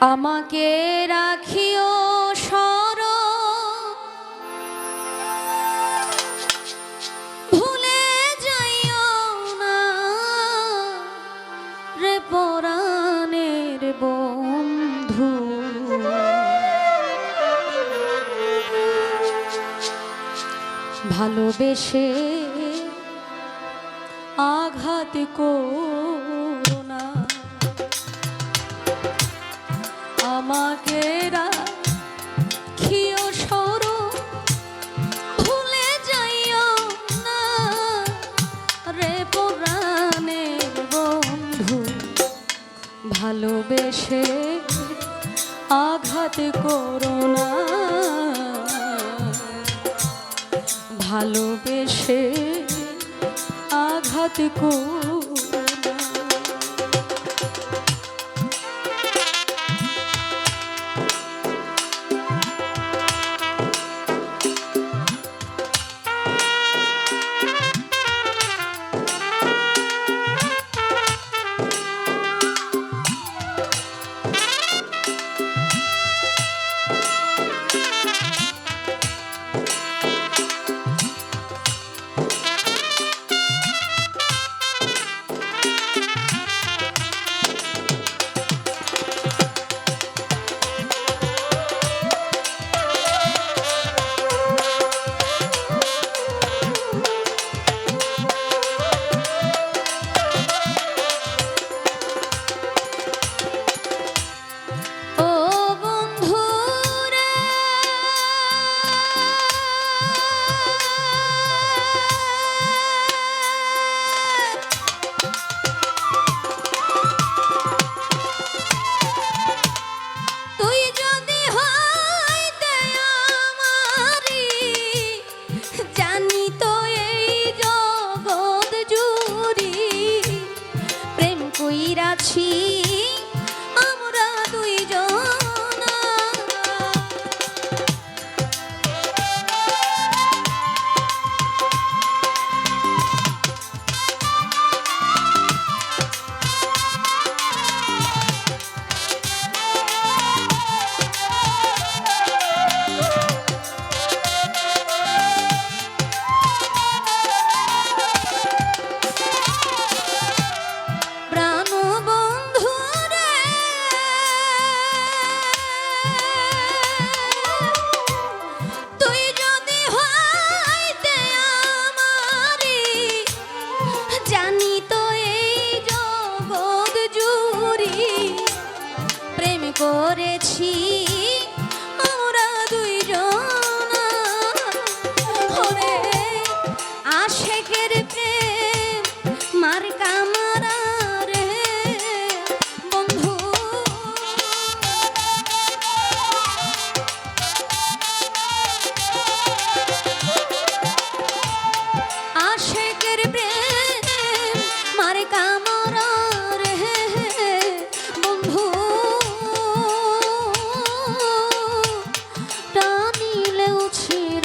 আমাকে রাখিও সর ভুলে যাইও না। রে পরাণের বন্ধু। ভালোবেসে আঘাত করো। ভালোবেসে আঘাত করো না। ভালোবেসে আঘাত করো কইরাছি খুশি আমরা দুইজন। আশেকের প্রেম